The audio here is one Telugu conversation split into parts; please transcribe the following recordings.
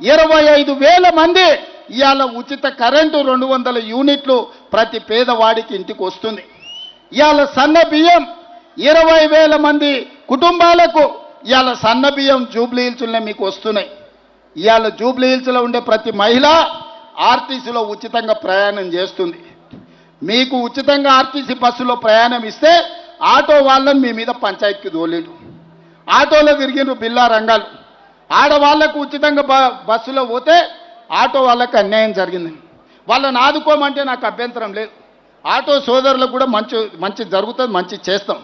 ఇరవై ఐదు వేల మంది ఇవాళ ఉచిత కరెంటు రెండు వందల యూనిట్లు ప్రతి పేదవాడికి ఇంటికి వస్తుంది. ఇవాళ సన్న బియ్యం ఇరవై వేల మంది కుటుంబాలకు ఇవాళ సన్న బియ్యం జూబ్లీ హిల్స్లోనే మీకు వస్తున్నాయి. ఇవాళ జూబ్లీ హిల్స్లో ఉండే ప్రతి మహిళ ఆర్టీసీలో ఉచితంగా ప్రయాణం చేస్తుంది. మీకు ఉచితంగా ఆర్టీసీ బస్సులో ప్రయాణం ఇస్తే ఆటో వాళ్ళని మీ మీద పంచాయతీకి తోలేడు ఆటోలో తిరిగిన బిల్లా రంగాలు. ఆడవాళ్ళకు ఉచితంగా బ- బస్సులో పోతే ఆటో వాళ్ళకి అన్యాయం జరిగింది. వాళ్ళని ఆదుకోమంటే నాకు అభ్యంతరం లేదు. ఆటో సోదరులకు కూడా మంచి మంచి జరుగుతుంది మంచి చేస్తాం.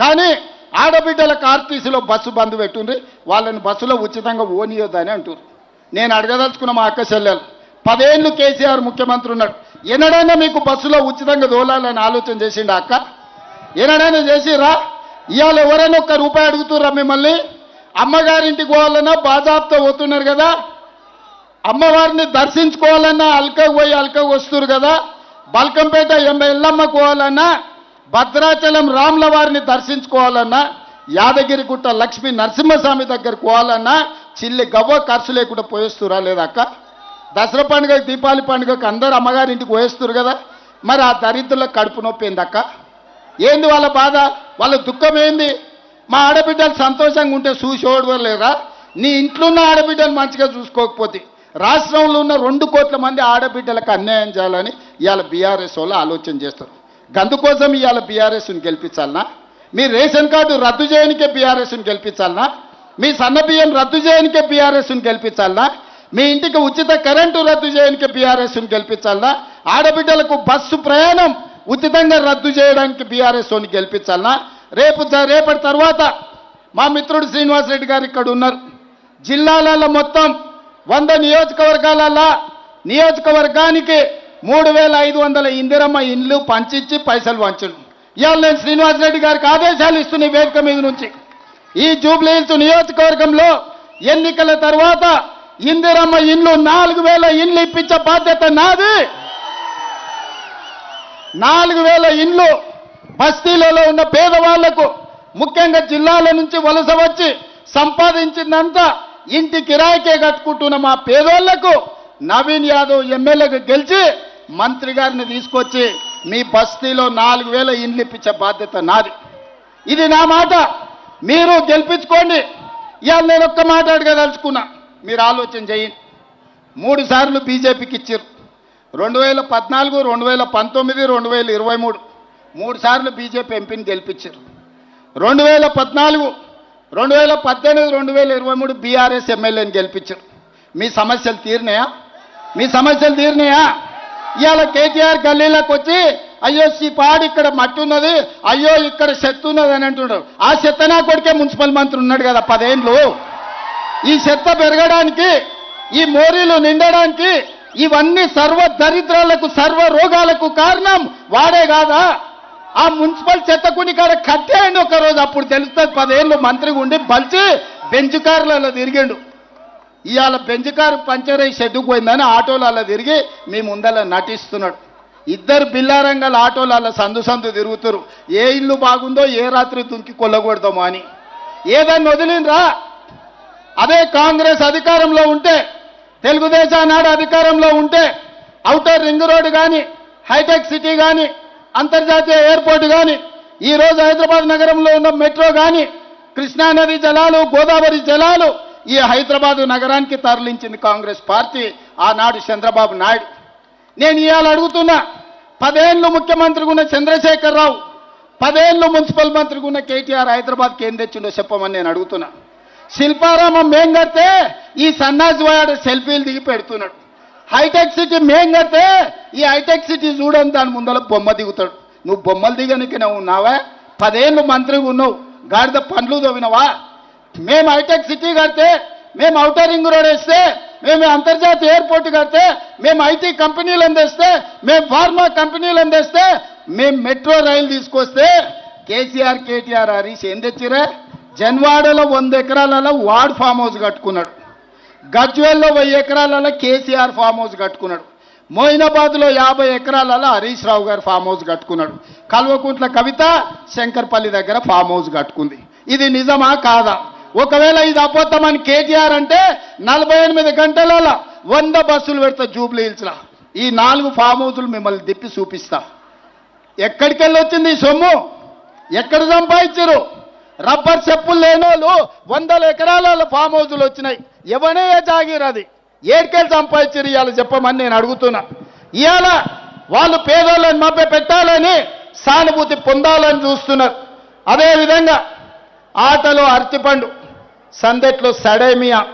కానీ ఆడబిడ్డలకు ఆర్టీసీలో బస్సు బంద్ పెట్టుండ్రి వాళ్ళని బస్సులో ఉచితంగా ఓనియొద్దని అంటారు నేను అడగదలుచుకున్న మా అక్క చెల్లెలు పదేళ్ళు కేసీఆర్ ముఖ్యమంత్రి ఉన్నాడు. ఎన్నడైనా మీకు బస్సులో ఉచితంగా దోలాలని ఆలోచన చేసిండు అక్క? ఎన్నడైనా చేసిరా ఇవాళ ఎవరైనా ఒక్క రూపాయి అడుగుతుర్రా మిమ్మల్ని? అమ్మగారింటికి పోవాలన్నా బాజాబ్తో పోతున్నారు కదా. అమ్మవారిని దర్శించుకోవాలన్నా అల్కకు పోయి అల్కకు వస్తున్నారు కదా. బల్కంపేట ఎంబై ఎల్లమ్మకు పోవాలన్నా భద్రాచలం రాముల వారిని దర్శించుకోవాలన్నా యాదగిరిగుట్ట లక్ష్మీ నరసింహస్వామి దగ్గరకు పోవాలన్నా చిల్లి గవ్వ ఖర్చు లేకుండా పోయేస్తురా లేదా అక్క? దసరా పండుగ దీపావళి పండుగకి అందరు అమ్మగారింటికి పోయేస్తారు కదా. మరి ఆ దరిద్రులకు కడుపు నొప్పి ఏంది అక్క? ఏంది వాళ్ళ బాధ? వాళ్ళ దుఃఖం ఏంది? మా ఆడబిడ్డలు సంతోషంగా ఉంటే చూసి ఓడవలేరా నీ ఇంట్లో ఉన్న ఆడబిడ్డలు మంచిగా చూసుకోకపోతే రాష్ట్రంలో ఉన్న రెండు కోట్ల మంది ఆడబిడ్డలకు అన్యాయం చేయాలని ఇవాళ బీఆర్ఎస్ వాళ్ళు ఆలోచన చేస్తారు. గందుకోసం ఇవాళ బీఆర్ఎస్ని గెలిపించాలనా? మీ రేషన్ కార్డు రద్దు చేయనికే బీఆర్ఎస్ని గెలిపించాలనా? మీ సన్న బియ్యం రద్దు చేయనికే బీఆర్ఎస్ని గెలిపించాలనా? మీ ఇంటికి ఉచిత కరెంటు రద్దు చేయడానికి బీఆర్ఎస్ని గెలిపించాలనా? ఆడబిడ్డలకు బస్సు ప్రయాణం ఉచితంగా రద్దు చేయడానికి బీఆర్ఎస్ గెలిపించాలనా? రేపు రేపటి తర్వాత మా మిత్రుడు శ్రీనివాసరెడ్డి గారు ఇక్కడ ఉన్నారు. జిల్లాలలో మొత్తం వంద నియోజకవర్గాలలో నియోజకవర్గానికి మూడు వేల ఐదు వందల ఇందిరమ్మ ఇండ్లు పంచిచ్చి పైసలు పంచడు ఇవాళ నేను శ్రీనివాసరెడ్డి గారికి ఆదేశాలు ఇస్తున్న వేదిక మీద నుంచి. ఈ జూబ్లీ హిల్స్ నియోజకవర్గంలో ఎన్నికల తర్వాత ఇందిరమ్మ ఇండ్లు నాలుగు వేల ఇండ్లు ఇప్పించే బాధ్యత నాది. నాలుగు వేల ఇండ్లు బస్తీలలో ఉన్న పేదవాళ్ళకు ముఖ్యంగా జిల్లాల నుంచి వలస వచ్చి సంపాదించిందంతా ఇంటి కిరాయికే కట్టుకుంటున్న మా పేదోళ్ళకు నవీన్ యాదవ్ ఎమ్మెల్యేగా గెలిచి మంత్రి గారిని తీసుకొచ్చి మీ బస్తీలో నాలుగు వేల ఇండ్లు ఇప్పించే బాధ్యత నాది. ఇది నా మాట. మీరు గెలిపించుకోండి. ఇవాళ నేను ఒక్క మాట అడగదలుచుకున్నా. మీరు ఆలోచన చేయండి. మూడు సార్లు బీజేపీకి ఇచ్చారు రెండు వేల పద్నాలుగు రెండు వేల పంతొమ్మిది రెండు వేల ఇరవై మూడు. మూడు సార్లు బీజేపీ ఎంపీని గెలిపించారు. రెండు వేల పద్నాలుగు రెండు వేల పద్దెనిమిది రెండు వేల ఇరవై మూడు బీఆర్ఎస్ ఎమ్మెల్యేని గెలిపించారు. మీ సమస్యలు తీరినాయా? మీ సమస్యలు తీరినాయా? ఇవాళ కేటీఆర్ గల్లీలోకి వచ్చి అయ్యో ఈ పాడు ఇక్కడ మట్టి ఉన్నది అయ్యో ఇక్కడ చెత్త ఉన్నది అని అంటున్నారు ఆ చెత్త నా కొడుకే మున్సిపల్ మంత్రి ఉన్నాడు కదా పదేండ్లు. ఈ చెత్త పెరగడానికి ఈ మోరీలు నిండడానికి ఇవన్నీ సర్వ దరిద్రాలకు సర్వ రోగాలకు కారణం వాడే కాదా? ఆ మున్సిపల్ చెత్త కుని కాడ కట్టేయండి ఒకరోజు. అప్పుడు తెలుస్తుంది పదేళ్ళు మంత్రిగా ఉండి బలిచి బెంచ్ కార్లలో తిరిగిండు. ఇవాళ బెంచ్ కారు పంచర్ అయ్యి షెడ్డుకు పోయిందని ఆటోలలో తిరిగి మీ ముందల నటిస్తున్నాడు. ఇద్దరు బిల్లారంగాల ఆటోలలో సందు సందు తిరుగుతారు. ఏ ఇల్లు బాగుందో ఏ రాత్రి దుంకి కొల్లకూడదామో అని. ఏదన్నా వదిలిండ్రా? అదే కాంగ్రెస్ అధికారంలో ఉంటే తెలుగుదేశం నాడు అధికారంలో ఉంటే అవుటర్ రింగ్ రోడ్ కానీ హైటెక్ సిటీ కానీ అంతర్జాతీయ ఎయిర్పోర్ట్ కానీ ఈరోజు హైదరాబాద్ నగరంలో ఉన్న మెట్రో కానీ కృష్ణానది జలాలు గోదావరి జలాలు ఈ హైదరాబాదు నగరానికి తరలించింది కాంగ్రెస్ పార్టీ ఆనాడు చంద్రబాబు నాయుడు. నేను ఇవాళ అడుగుతున్నా పదేళ్ళు ముఖ్యమంత్రిగా ఉన్న చంద్రశేఖరరావు పదేళ్ళు మున్సిపల్ మంత్రిగా ఉన్న కేటీఆర్ హైదరాబాద్కి ఏం తెచ్చిండో చెప్పమని నేను అడుగుతున్నా. శిల్పారామం మేం కడితే ఈ సన్నాసి వాడు సెల్ఫీలు దిగి పెడుతున్నాడు. హైటెక్ సిటీ మేం కడితే ఈ హైటెక్ సిటీ చూడని దాని ముందర బొమ్మ దిగుతాడు. నువ్వు బొమ్మలు దిగనికి నువ్వు ఉన్నావా? పదేళ్ళు మంత్రిగా ఉన్నావు. గాడిద పండ్లు తవ్వినవా? మేము హైటెక్ సిటీ కడితే మేము ఔటర్ రింగ్ రోడ్ వేస్తే మేము అంతర్జాతీయ ఎయిర్పోర్ట్ కడితే మేము ఐటీ కంపెనీలు అందిస్తే మేము ఫార్మా కంపెనీలు అందిస్తే మేము మెట్రో రైలు తీసుకొస్తే కేసీఆర్ కేటీఆర్ హరీష్ ఏం తెచ్చిరా జన్వాడలో వంద ఎకరాలలో వార్డ్ ఫామ్ హౌస్ కట్టుకున్నాడు. గజ్వేల్లో వెయ్యి ఎకరాలలో కేసీఆర్ ఫామ్ హౌస్ కట్టుకున్నాడు. మోయినాబాద్లో యాభై ఎకరాలలో హరీష్ రావు గారు ఫామ్ హౌస్ కట్టుకున్నాడు. కల్వకుంట్ల కవిత శంకర్పల్లి దగ్గర ఫామ్ హౌస్ కట్టుకుంది. ఇది నిజమా కాదా? ఒకవేళ ఇది అబద్ధమని కేటీఆర్ అంటే నలభై ఎనిమిది గంటలలో వంద బస్సులు పెడతా జూబ్లీ హిల్స్లా. ఈ నాలుగు ఫామ్ హౌసులు మిమ్మల్ని తిప్పి చూపిస్తా. ఎక్కడికి వెళ్ళి వచ్చింది ఈ సొమ్ము? ఎక్కడ సంపాదించారు రబ్బర్ చెప్పులు లేనోళ్ళు వందల ఎకరాల ఫామ్ హౌజులు వచ్చినాయి. ఎవనే జాగీర్ అది? ఏడ్కెళ్ళి సంపాదించారు ఇవాళ చెప్పమని నేను అడుగుతున్నా. ఇవాళ వాళ్ళు పేదోళ్ళని మభ్య పెట్టాలని సానుభూతి పొందాలని చూస్తున్నారు. అదేవిధంగా ఆటలో అరటిపండు సందెట్లో సడేమియా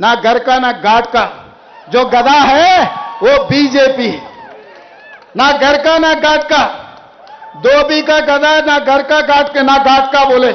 నా గర్కా నా ఘాట్క జో గదా హే ఓ బీజేపీ. నా గర్కా నా ఘాట్కా घाट बीघा गधा ना घर का काट के ना घाट का बोले।